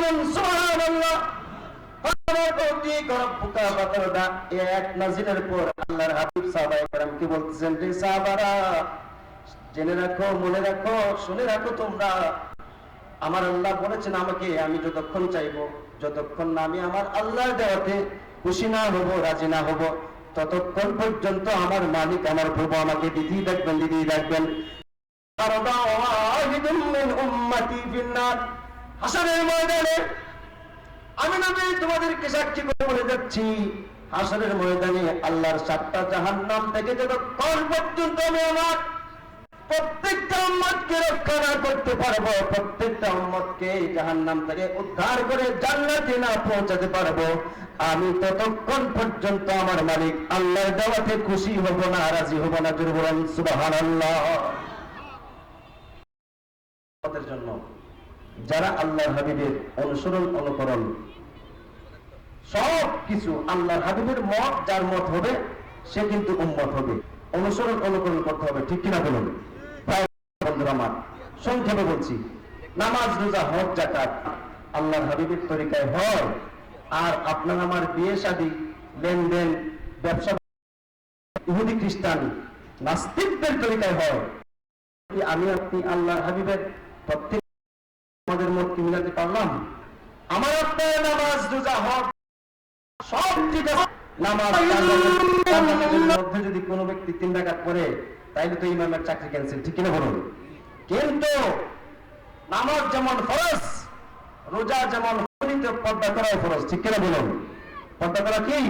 বলুন আল্লাহ আমি যতক্ষণ চাইব, যতক্ষণ না আমি আমার আল্লাহর দেওয়াতে খুশি না হব, রাজি না হব, ততক্ষণ পর্যন্ত আমার মালিক, আমার প্রভু আমাকে দিদিই দেখবেন দিদিই দেখবেন হাসানের ময়দানে। আমি নবী তোমাদেরকে সাক্ষী করে বলে যাচ্ছি হাসরের ময়দানে আল্লাহর সাতটা জাহান্নাম থেকে যতক্ষণ পর্যন্ত আমি আমার প্রত্যেকটা রক্ষা না করতে পারব, প্রত্যেকটা উম্মতকে জাহান্নাম থেকে উদ্ধার করে জান্নাতে না পৌঁছাতে পারব। আমি ততক্ষণ পর্যন্ত আমার মালিক আল্লাহর দেওয়াতে খুশি হব না, রাজি হব না, জোর বলেন, সুবহানাল্লাহ। জন্য যারা আল্লাহর হাবিবের অনুসরণ, অনুকরণ সব কিছু আল্লাহর হাবিবের মত, যার মত হবে, সে কিন্তু উম্মত হবে। অনুসরণ, অনুকরণ করতে হবে, ঠিক কিনা বলুন? সংক্ষেপে বলছি, নামাজ, রোজা, হজ জাকাত আল্লাহর হাবিবের তরিকায় হয়। আর আপনার আমার বিয়ে, শাদী, লেনদেন, ব্যবসা, ইহুদি, খ্রিস্টান, নাস্তিকদের তরিকায় হয়। আমি আপনি আল্লাহ হাবিবের প্রত্যেক আমাদের মত কি মিলাতে পারলাম? আমার আপনার নামাজ, রোজা হক সব ঠিক মধ্যে যদি কোনো ব্যক্তি তিন রাকাত পড়ে, তাইলে তো ইমামের চাকরি ক্যান্সেল ঠিক কিনা বলুন? কিন্তু নামাজ যেমন ফরজ, রোজা যেমন পর্দা করাও ফরজ, ঠিক কিনা বলুন? পর্দা করা কি?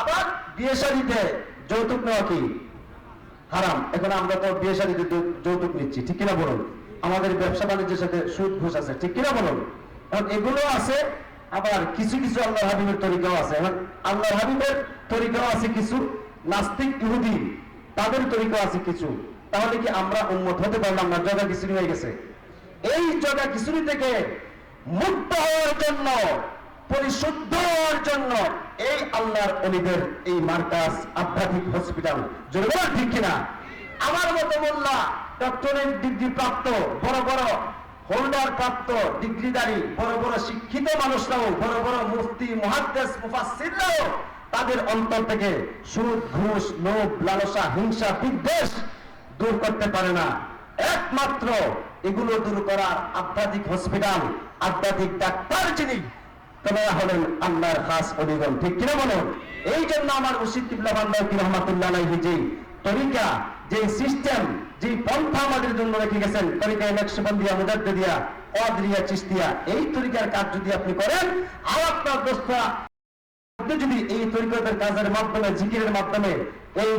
আবার বিয়ে যৌতুক নেওয়া কি? হারাম। এখন আমরা তো বিয়ে শাড়িতে যৌতুক নিচ্ছি, ঠিক কিনা বলুন? আমাদের ব্যবসা বাণিজ্যের সাথে সুদ ঘুষ আছে। ঠিক কিনা বলুন? এখন এগুলো আছে, আবার কিছু কিছু আল্লাহ হাবিবের তরিকাও আছে। এখন আল্লাহ হাবিবের তরিকাও আছে কিছু, নাস্তিক ইহুদি, তাদের তরিকাও আছে কিছু। তাহলে কি আমরা উন্মত হতে পারলাম না? জগা খিচুড়ি হয়ে গেছে। এই জগা খিচুড়ি থেকে মুক্ত হওয়ার জন্য, পরিশুদ্ধ হওয়ার জন্য এই আল্লাহর অলিদের এই মার্কাস আধ্যাত্মিক হসপিটাল। জরুরি ঠিক কিনা? আমার মতো মোল্লা ডক্টরেট ডিগ্রি প্রাপ্ত, বড় বড় হোল্ডার প্রাপ্ত ডিগ্রিধারী, বড় বড় শিক্ষিত মানুষরাও, বড় বড় মুফতি, মুহাদ্দেস, মুফাসসিররাও তাদের অন্তর থেকে সুদ, ঘুষ, লোভ, লালসা, হিংসা, বিদ্বেষ দূর করতে পারে না। একমাত্র এগুলো দূর করার আধ্যাত্মিক হসপিটাল আধ্যাত্মিক ডাক্তার যিনি, তারা হলেন আল্লাহর খাস অলিগণ। ঠিক কিনা বলুন এই জন্য আমার মুর্শিদ কিবলা বান্দার কি রহমাতুল্লাহ যে তরিকা যে সিস্টেম, যে পন্থা আমাদের জন্য রেখে গেছেন তরিকা নকশবন্দিয়া মুজাদ্দিদিয়া কদরিয়া চিশতিয়া, এই তরিকার কাজ যদি আপনি করেন, আর আপনার দোস্তা যদি এই তরিকতের কাজের মাধ্যমে, জিকিরের মাধ্যমে, এই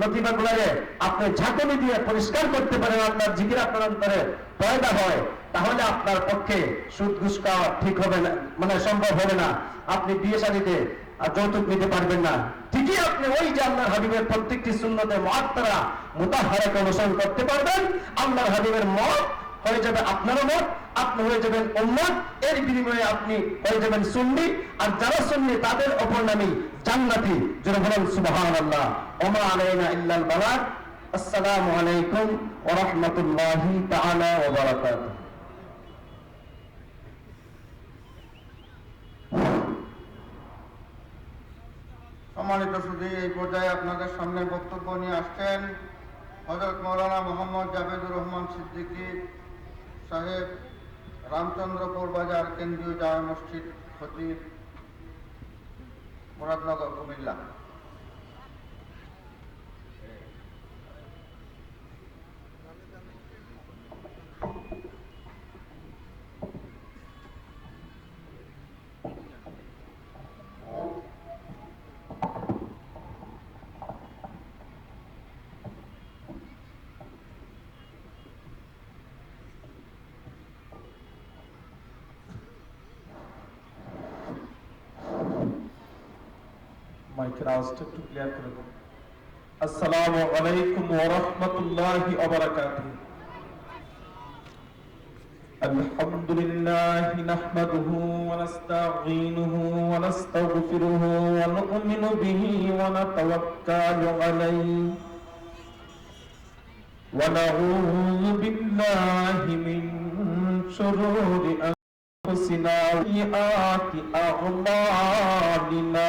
লতিফাগুলারে আপনি ঝাঁকুনি দিয়ে পরিষ্কার করতে পারেন, আপনার জিকির আপনার অন্তরে পয়দা হয়, তাহলে আপনার পক্ষে সুদ ঘুষ ঠিক হবে না মানে সম্ভব হবে না। আপনি বিয়ে শাড়িতে আর যৌতুক নিতে পারবেন না। ঠিকই আপনি ওই যে আল্লাহর হাবিবের প্রত্যেকটি শূন্যতে মহাত্মারা মোতাহারাকে অনুসরণ করতে পারবেন, আল্লাহর হাবিবের মত হয়ে যাবে আপনারও মত, আপনি হয়ে যাবেন উম্মত, এর বিনিময়ে আপনি হয়ে যাবেন সুন্নি, আর যারা সুন্নি তাদের অপর নামই জান্নাতি। যারা বলেন, সুবহানাল্লাহ। ওমা আলাইনা ইল্লাল বালাগ। আসসালামু আলাইকুম ওয়া রাহমাতুল্লাহি তাআলা ওয়া বারাকাতুহু। সম্মানিত শুধু এই পর্যায়ে আপনাদের সামনে বক্তব্য নিয়ে আসছেন হজরত মৌলানা মোহাম্মদ জাভেদুর রহমান সিদ্দিকী সাহেব, রামচন্দ্রপুর বাজার কেন্দ্রীয় জামা মসজিদ খতিব Muradnagar, Comilla. microphone to clear karo assalamu alaikum wa rahmatullahi wa barakatuh الحمد لله نحمده ونستعينه ونستغفره ونؤمن به ونتوكل عليه ونعوذ بالله من شرور أنفسنا وسيئات أعمالنا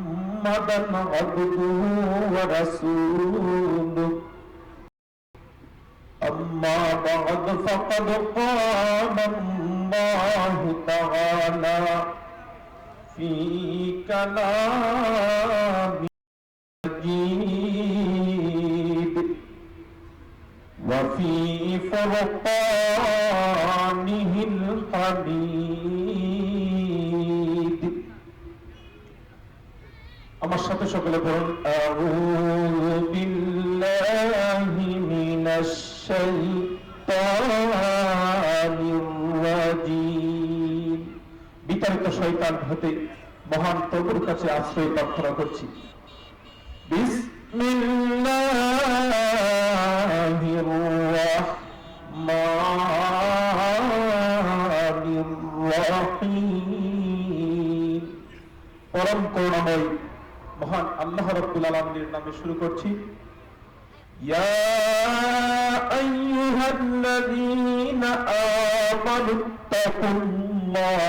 محمدا عبده ورسوله أما بعد فقد قال الله تعالى في كلام সকলে বলুন আউযু বিল্লাহি মিনাশ শাইতানির রাজীম। শয়তান হতে মহান প্রভুর কাছে আশ্রয় প্রার্থনা করছি। বিসমিল্লাহির আল্লাহ রাব্বুল আলামিনের নামে শুরু করছি ইয়া আইয়ুহাল্লাযীনা আমানু তাকুল্লাহ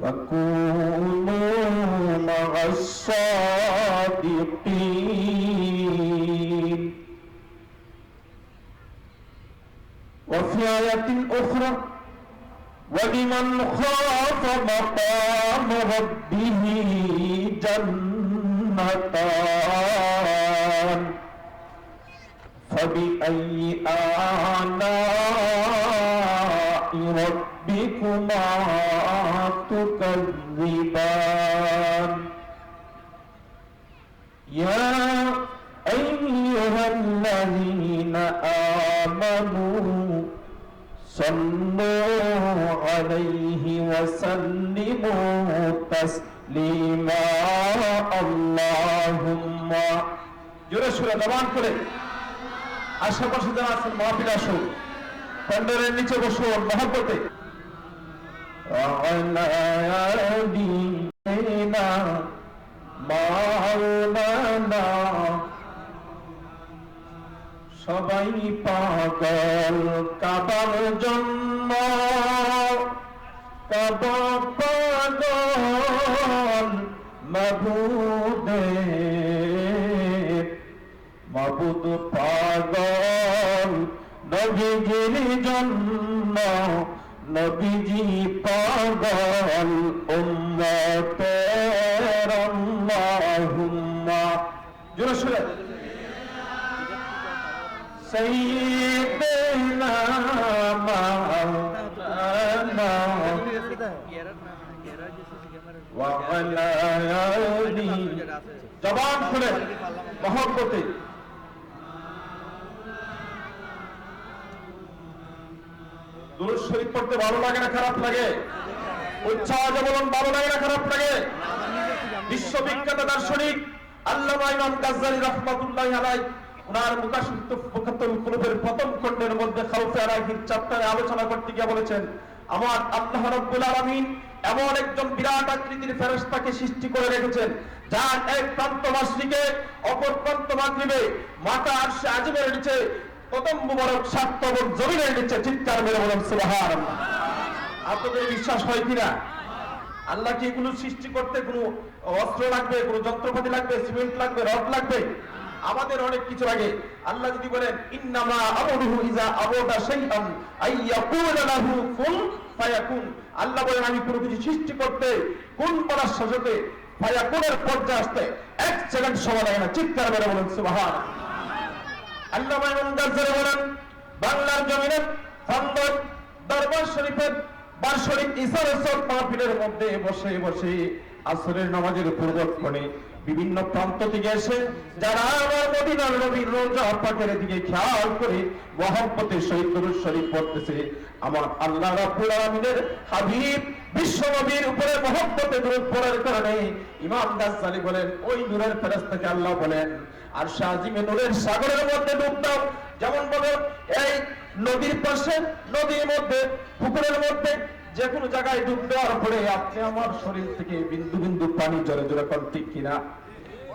ওয়া কুনু মা'আস সাদিকিন وفي آية أخرى ولمن خاف مقام ربه جنتان. فبأي آلاء ربكما تكذبان؟ يا أيها الذين آمنوا صلوا عليه وسلموا تسليما اللهم জোরে সুরে জবান করে আশেপাশে যারা আছেন মাহফিল আসুন প্যান্ডেলের নিচে বসুন মহব্বতে মাওলানা সবাই পাগল কাবার জন্য কাব পাগল মাবুদে মাবুদ পাগল নবীজির জন্য নবীজি পাগল উম্মতের سيدنا مولانا وعلى آله জবান খুলে মহব্বতে দুরুদ শরীফ পড়তে ভালো লাগে না খারাপ লাগে উচ্চাজ বলুন ভালো লাগে না খারাপ লাগে বিশ্ববিখ্যাত দার্শনিক আল্লামা ইমাম গাজ্জালি রহমাতুল্লাহ আলাই ওনার কুলুবের প্রথম খণ্ডের মধ্যে খাউফে চ্যাপ্টারে আলোচনা করতে গিয়ে বলেছেন, আমার আল্লাহ আলামিন এমন একজন বিরাট আকৃতির ফেরেশতাকে সৃষ্টি করে রেখেছেন, যার এক প্রান্ত মাসরিকে অপর প্রান্ত মাগরিবে মাথা আজিমের নিচে, প্রথম মুবারক জমিনের নিচে চিৎকার মেরে বলেন আপনাদের বিশ্বাস হয় কিনা? আল্লাহ কি এগুলো সৃষ্টি করতে কোনো অস্ত্র লাগবে, কোনো যন্ত্রপাতি লাগবে, সিমেন্ট লাগবে, রড লাগবে? আমাদের অনেক কিছু লাগে আল্লাহ যদি বলেন আল্লাহ বলেন, আমি কোনো কিছু সৃষ্টি করতে, কোন দরবার শরীফের বার্ষরিক ইসার মধ্যে বসে বসে আসরের নামাজের পূর্বক্ষণে বিভিন্ন প্রান্ত থেকে এসে যারা আমার মদিনার নবীর রোজা পাকের দিকে খেয়াল করে মহব্বতের সহিত দরুদ শরীফ পড়তেছে, আমার আল্লাহ রাব্বুল আলামিনের হাবিব বিশ্ব নবীর উপরে মহব্বতে দরুদ পড়ার কারণে ইমাম গাজ্জালি বলেন, ওই নূরের ফেরেশতাকে আল্লাহ বলেন, আর শাহজিমে নূরের সাগরের মধ্যে ডুব যেমন বলো এই নদীর পাশে, নদীর মধ্যে, পুকুরের মধ্যে যে কোনো জায়গায় ডুব দেওয়ার পরে আপনি আমার শরীর থেকে বিন্দু বিন্দু পানি জলে জলে কোন, ঠিক কিনা?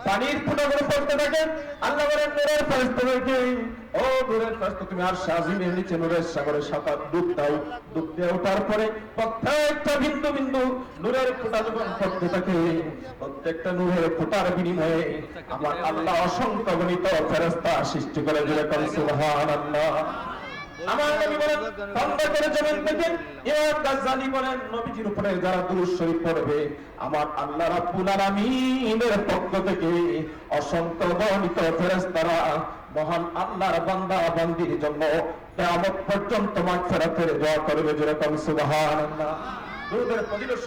পানির ফুটাগুলো পড়তে থাকে আল্লাহ বলেন, নূরের ফেরেশতাদেরকে ও নূরের ফেরেশতা, তুমি আর শাহজিমের নিচে নূরের সাগরে সাঁতার ডুব দাও। ডুব দিয়ে ওঠার পরে প্রত্যেকটা বিন্দু বিন্দু নূরের ফোঁটা যখন পড়তে থাকে, প্রত্যেকটা নূরের ফোঁটার বিনিময়ে আমার আল্লাহ অসংখ্য গণিত ফেরেশতা সৃষ্টি করে দিলে সুবহানাল্লাহ। মহান আল্লাহর বান্দা বান্দির জন্য কিয়ামত পর্যন্ত মাগফিরাতের দোয়া করবে যেরকম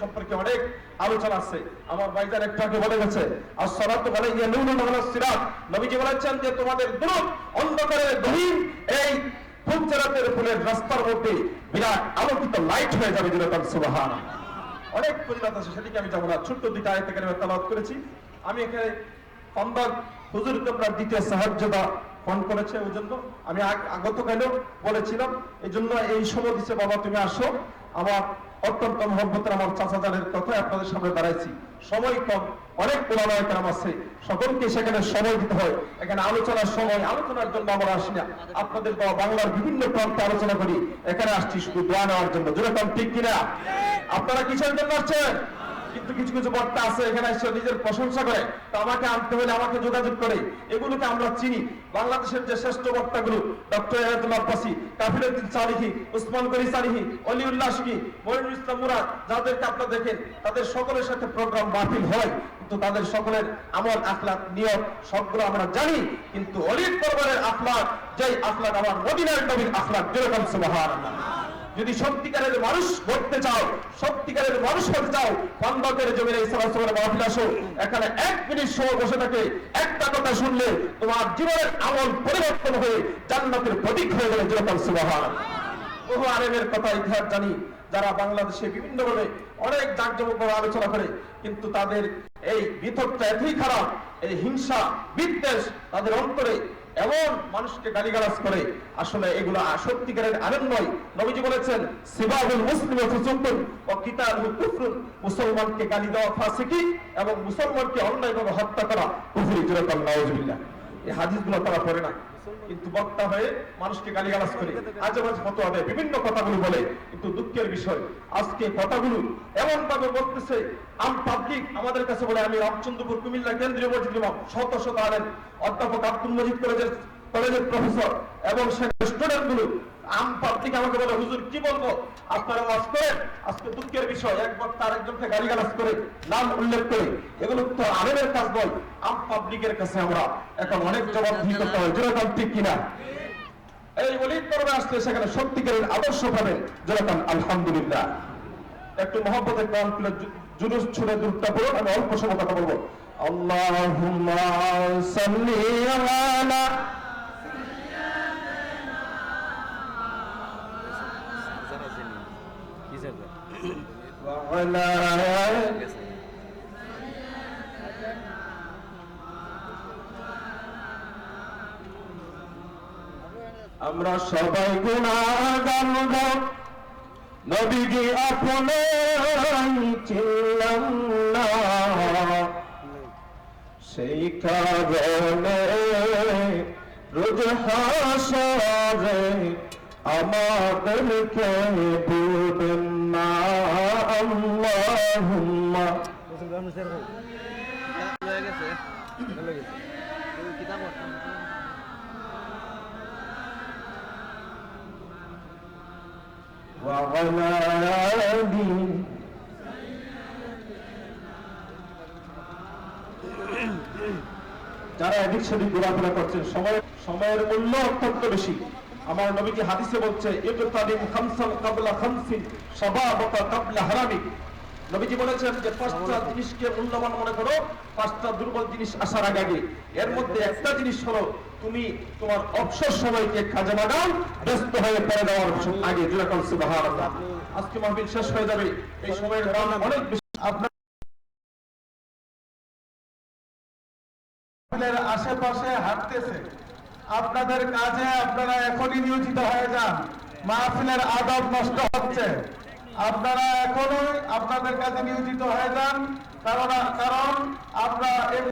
সম্পর্কে অনেক আলোচনা আছে। আমার ভাইজান একটু বলে গেছে আর সলাতু আলাইয়া নূরুন আলা সিরাত নবীজি বলেছেন যে তোমাদের দুরুদ অন্ধকারের গহীন, এই ফুলচারাতের ফুলের রাস্তার মধ্যে বিরাট আলোকিত লাইট হয়ে যাবে যেরকম সুবাহান অনেক ফজিলত আছে, সেদিকে আমি যাব না। ছোট্ট দুইটা আয়তে তেলাওয়াত করেছি। আমি এখানে পান্দার হুজুর তোমরা দ্বিতীয় সাহায্যতা ফোন করেছে, ওই জন্য আমি গতকালও বলেছিলাম। এই জন্য এই সময় দিচ্ছে বাবা, তুমি আসো। আমার অত্যন্ত মহব্বতের আমার চাচা জানের কথায় আপনাদের সামনে দাঁড়াইছি। সময় কম, অনেক পুরানো কাম আছে। সকলকে সেখানে সময় দিতে হয়। এখানে আলোচনার সময়, আলোচনার জন্য আমরা আসি না। আপনাদের দেওয়া বাংলার বিভিন্ন প্রান্তে আলোচনা করি। এখানে আসছি শুধু দোয়া নেওয়ার জন্য। যেরকম ঠিক কিনা? আপনারা কিসের জন্য আসছেন? কিন্তু কিছু কিছু বক্তা আছে, এখানে এসে নিজের প্রশংসা করে, তো আমাকে আনতে হলে আমাকে যোগাযোগ করে। এগুলোকে আমরা চিনি। বাংলাদেশের যে শ্রেষ্ঠ বক্তাগুলো, ডক্টর এরাতুল আব্বাসি কাফিরুদ্দিন সালিহি, উসমান গনি সালিহি, অলিউল্লাহ শিকি মনিরুল ইসলাম মুরাদ, যাদেরকে আপনারা দেখেন, তাদের সকলের সাথে প্রোগ্রাম বাতিল হয়, কিন্তু তাদের সকলের আমল আখলাক নিয়ত, সবগুলো আমরা জানি, কিন্তু অলিদ পরিবারের আখলাক যেই আখলাক আমার মদিনার নবীর আখলাক যেরকম, সুবহানাল্লাহ। যদি সত্যিকারের মানুষ করতে চাও, সত্যিকারের মানুষ হতে চাও বান্ধবের জমিনে ইসলামের মাহফিল আসো। এখানে এক মিনিট সময় বসে থাকে, একটা কথা শুনলে তোমার জীবনের আমল পরিবর্তন হয়ে জান্নাতের প্রতীক হয়ে গেলে যেরকম সুবহান। বহু আলেমের কথা ইতিহাস জানি, যারা বাংলাদেশে বিভিন্ন ভাবে অনেক জাকজমক আলোচনা করে, কিন্তু তাদের এই বিতর্কটা এতই খারাপ, এই হিংসা, বিদ্বেষ তাদের অন্তরে এমন মানুষকে গালিগালাজ করে। আসলে এগুলো সত্যিকারের আলেম নয়। নবীজি বলেছেন, সিবাহুল মুসলিম ফুসুকুন ও কিতাবুল কুফরুন। মুসলমানকে গালি দেওয়া ফাসিকি এবং মুসলমানকে অন্যায়ভাবে হত্যা করা কুফরি যেরকম নাউজুবিল্লাহ। এই হাদিসগুলো তারা পড়ে না। কিন্তু বক্তা হয়ে মানুষকে গালিগালাজ করে আজে আজ মতো হবে বিভিন্ন কথাগুলো বলে। কিন্তু দুঃখের বিষয়, আজকে কথাগুলো এমন ভাবে বলতেছে, আম পাবলিক আমাদের কাছে বলে, আমি রামচন্দ্রপুর, কুমিল্লা কেন্দ্রীয় মসজিদ এবং শত শত আলেন অধ্যাপক আব্দুল মজিদ কলেজের কলেজের প্রফেসর এবং সেখানে স্টুডেন্টগুলো, আম পাবলিক আমাকে বলে, হুজুর কি বলব? আপনারা ওয়াজ করেন? আজকে দুঃখের বিষয় এক বক্তা আরেকজনকে গালিগালাজ করে নাম উল্লেখ করে এগুলো তো আলেমের কাজ নয় আম পাবলিকের কাছে আমরা এখন অনেক জবাবদিহি করতে হয়। যেরকম ঠিক কিনা? এই অলিদ পর্বে আসলে সেখানে সত্যিকারের আদর্শ পাবেন যেরকম আলহামদুলিল্লাহ। একটু মহব্বতের কান খুলে জুলুস ছুড়ে দূরটা পড়ুন আমি অল্প সময় কথা বলব। আল্লাহুম্মা সাল্লি আলা আমরা সবাই গুণাগান নবীজি আপনে চিনলাম না। সেই কারণে রোজ হাসরে আমাদেরকে বুঝবেন আল্লাহুম্মা হয়ে গেছে ওই কিতাব পড়তাম। وعلى آله যারা এদিক সেদিক ঘোরাফেরা করছেন সময় সময়ের মূল্য অত্যন্ত বেশি আমার নবীজি হাদিসে বলছে ইবতাদিম খামসান কাবলা খামসিন শাবাবাকা কাবলা হারামিক নবীজি বলেছেন যে পাঁচটা জিনিসকে মূল্যবান মনে করো পাঁচটা দুর্বল জিনিস আসার আগে আগে। এর মধ্যে একটা জিনিস হলো তুমি তোমার অবসর সময়কে কাজে লাগাও ব্যস্ত হয়ে পড়ে দেওয়ার আগে। আজকে মাহফিল শেষ হয়ে যাবে। এই সময়ের অনেক বেশি। আপনার আশেপাশে হাঁটতেছে আপনাদের কাজে আপনারা এখনই নিয়োজিত হয়ে যান। মাহফিলের আদব নষ্ট হচ্ছে। আপনারা এখনই আপনাদের কাছে নিয়োজিত হয়ে যান কারণ কারণ এই